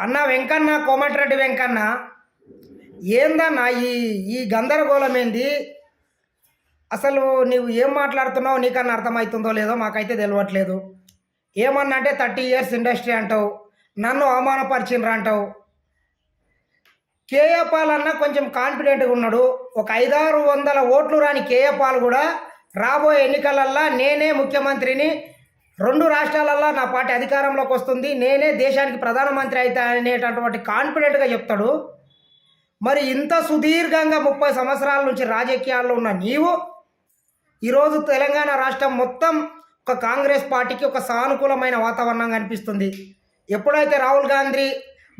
అన్న వెంకన్న కోమటిరెడ్డి వెంకన్న ఏందన్నా ఈ ఈ గందరగోళం ఏంది అసలు నువ్వు ఏం మాట్లాడుతున్నావు? నీకన్నా అర్థమవుతుందో లేదో మాకైతే తెలియట్లేదు ఏమన్నా అంటే థర్టీ ఇయర్స్ ఇండస్ట్రీ అంటావు. నన్ను అవమానపరిచిండ్రు అంటావు. కేఏ పాల్ అన్న కొంచెం కాన్ఫిడెంట్గా ఉన్నాడు. ఒక ఐదారు వందల ఓట్లు రాని కేఏ పాల్ కూడా రాబోయే ఎన్నికలల్లా నేనే ముఖ్యమంత్రిని రెండు రాష్ట్రాలల్లో నా పార్టీ అధికారంలోకి వస్తుంది. నేనే దేశానికి ప్రధానమంత్రి అవుతా అనేటటువంటి కాన్ఫిడెంట్గా చెప్తాడు. మరి ఇంత సుదీర్ఘంగా ముప్పై సంవత్సరాల నుంచి రాజకీయాల్లో ఉన్న నీవు ఈరోజు తెలంగాణ రాష్ట్రం మొత్తం ఒక కాంగ్రెస్ పార్టీకి ఒక సానుకూలమైన వాతావరణం కనిపిస్తుంది ఎప్పుడైతే రాహుల్ గాంధీ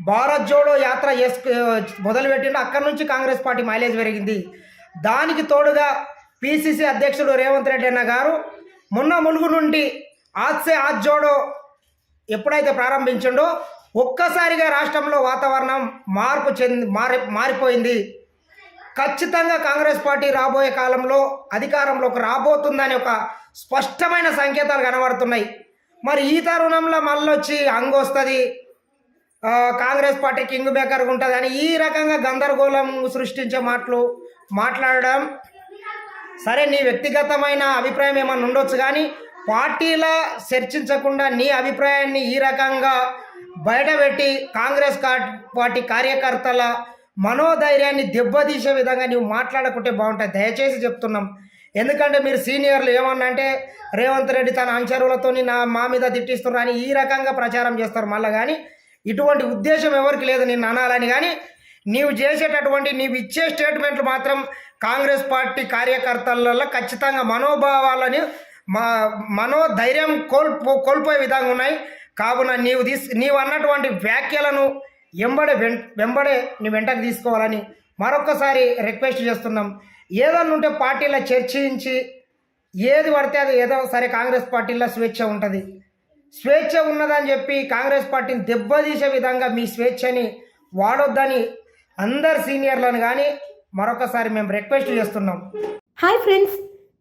భారత్ జోడో యాత్ర చేసుకు మొదలుపెట్టిండో అక్కడి నుంచి కాంగ్రెస్ పార్టీ మైలేజ్ పెరిగింది. దానికి తోడుగా పిసిసి అధ్యక్షుడు రేవంత్ రెడ్డి అన్న గారు మొన్న ములుగు నుండి ఆత్సే ఆజ్ జోడో ఎప్పుడైతే ప్రారంభించిండో ఒక్కసారిగా రాష్ట్రంలో వాతావరణం మార్పు చెంది మారి మారిపోయింది. ఖచ్చితంగా కాంగ్రెస్ పార్టీ రాబోయే కాలంలో అధికారంలోకి రాబోతుందని ఒక స్పష్టమైన సంకేతాలు కనబడుతున్నాయి. మరి ఈ తరుణంలో మళ్ళీ వచ్చి అంగొస్తుంది కాంగ్రెస్ పార్టీ కింగ్ మేకర్గా ఉంటుంది అని ఈ రకంగా గందరగోళం సృష్టించే మాటలు మాట్లాడడం. సరే నీ వ్యక్తిగతమైన అభిప్రాయం ఏమైనా ఉండొచ్చు కానీ పార్టీల చర్చించకుండా నీ అభిప్రాయాన్ని ఈ రకంగా బయటపెట్టి కాంగ్రెస్ పార్టీ కార్యకర్తల మనోధైర్యాన్ని దెబ్బతీసే విధంగా నువ్వు మాట్లాడకుంటే బాగుంటుంది దయచేసి చెప్తున్నాం. ఎందుకంటే మీరు సీనియర్లు ఏమన్నా అంటే రేవంత్ రెడ్డి తన అనుచరులతో నా మా మీద తిట్టిస్తున్నారు అని ఈ రకంగా ప్రచారం చేస్తారు. మళ్ళీ కానీ ఇటువంటి ఉద్దేశం ఎవరికి లేదు నేను అనాలని. కానీ నీవు చేసేటటువంటి నీవు ఇచ్చే స్టేట్మెంట్లు మాత్రం కాంగ్రెస్ పార్టీ కార్యకర్తలలో ఖచ్చితంగా మనోభావాలని మా మనోధైర్యం కోల్పో కోల్పోయే విధంగా ఉన్నాయి. కావున నీవు తీస్ నీవు అన్నటువంటి వ్యాఖ్యలను వెంబడే వెం వెంబడే నీ వెంటకు తీసుకోవాలని మరొకసారి రిక్వెస్ట్ చేస్తున్నాం. ఏదన్నా ఉంటే పార్టీలో చర్చించి ఏది పడితే అది ఏదో సరే కాంగ్రెస్ పార్టీలో స్వేచ్ఛ ఉంటుంది. స్వేచ్ఛ ఉన్నదని చెప్పి కాంగ్రెస్ పార్టీని దెబ్బతీసే విధంగా మీ స్వేచ్ఛని వాడొద్దని అందరు సీనియర్లను కానీ మరొకసారి మేము రిక్వెస్ట్ చేస్తున్నాం. Hi friends.